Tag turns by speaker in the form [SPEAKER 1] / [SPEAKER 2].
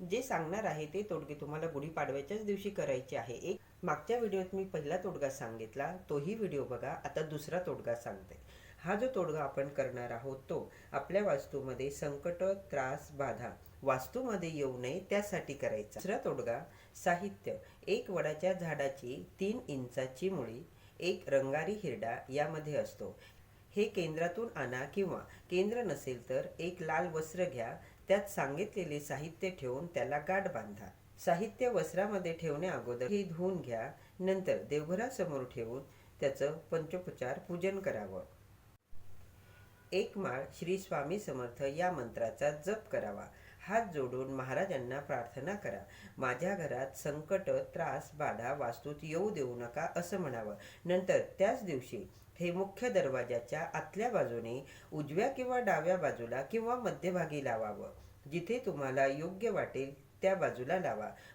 [SPEAKER 1] जे सांगणार आहे ते तोडगे तुम्हाला गुढीपाडव्याच्याच दिवशी करायचे आहे. एक मागच्या व्हिडिओत मी पहिला तोडगा सांगितला तोही व्हिडिओ बघा आता दुसरा तोडगा सांगते. हा जो तोडगा आपण करणार आहोत तो आपल्या वास्तूमध्ये संकट त्रास बाधा वास्तूमध्ये येऊ नये त्यासाठी करायचा. दुसरा तोडगा साहित्य. एक वडाच्या झाडाची तीन इंचाची मुळी एक रंगारी हिरडा यामध्ये असतो. हे केंद्रातून आणा किंवा केंद्र नसेल तर एक लाल वस्त्र घ्या त्यात सांगितलेले साहित्य ठेवून त्याला गाठ बांधा. साहित्य वस्त्रामध्ये ठेवण्या अगोदर हे धुवून घ्या नंतर देवघरासमोर ठेवून त्याचं पंचोपचार पूजन करावं. एक माळ श्री स्वामी समर्थ या मंत्राचा जप करावा. हात जोडून महाराजांना प्रार्थना करा. माझ्या घरात संकट त्रास बाधा वास्तूत येऊ देऊ नका असं म्हणावं. नंतर त्याच दिवशी हे मुख्य दरवाजाच्या आतल्या बाजूने उजव्या किंवा डाव्या बाजूला किंवा मध्यभागी लावावं. जिथे तुम्हाला योग्य वाटेल त्या बाजूला लावा.